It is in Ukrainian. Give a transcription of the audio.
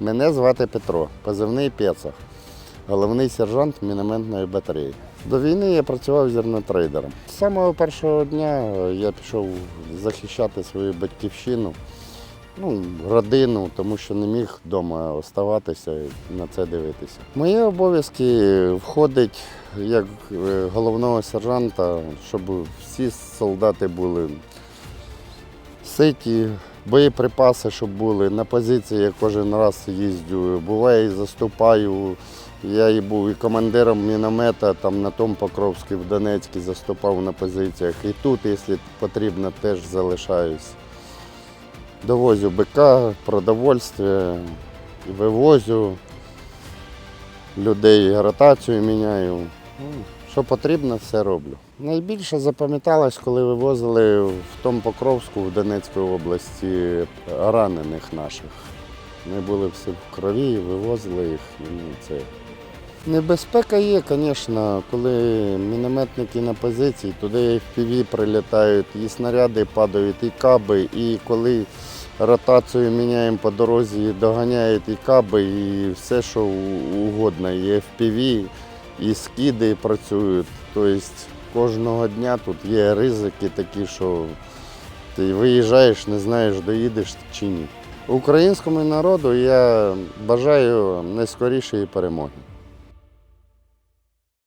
Мене звати Петро, позивний Пецах, головний сержант мінометної батареї. До війни я працював зернотрейдером. З самого першого дня я пішов захищати свою батьківщину, ну, родину, тому що не міг вдома оставатися і на це дивитися. Мої обов'язки входить як е, головного сержанта, щоб всі солдати були ситі, боєприпаси, щоб були. На позиції я кожен раз їздю. Буває і заступаю. Я і був і командиром міномета там на тому Покровській в Донецькій заступав на позиціях. І тут, якщо потрібно, теж залишаюсь. Довозю БК, продовольствие, вивозю людей, ротацію міняю. Що потрібно, все роблю. Найбільше запам'яталось, коли вивозили в тому Покровську в Донецькій області ранених наших. Ми були всі в крові, вивозили їх. Ну, це. Небезпека є, звісно, коли мінометники на позиції, туди FPV прилітають, і снаряди падають, і каби, і коли ротацію міняємо по дорозі, доганяють і каби, і все, що угодно. І FPV, і скиди працюють. Тобто кожного дня тут є ризики такі, що ти виїжджаєш, не знаєш, доїдеш чи ні. Українському народу я бажаю найскорішої перемоги.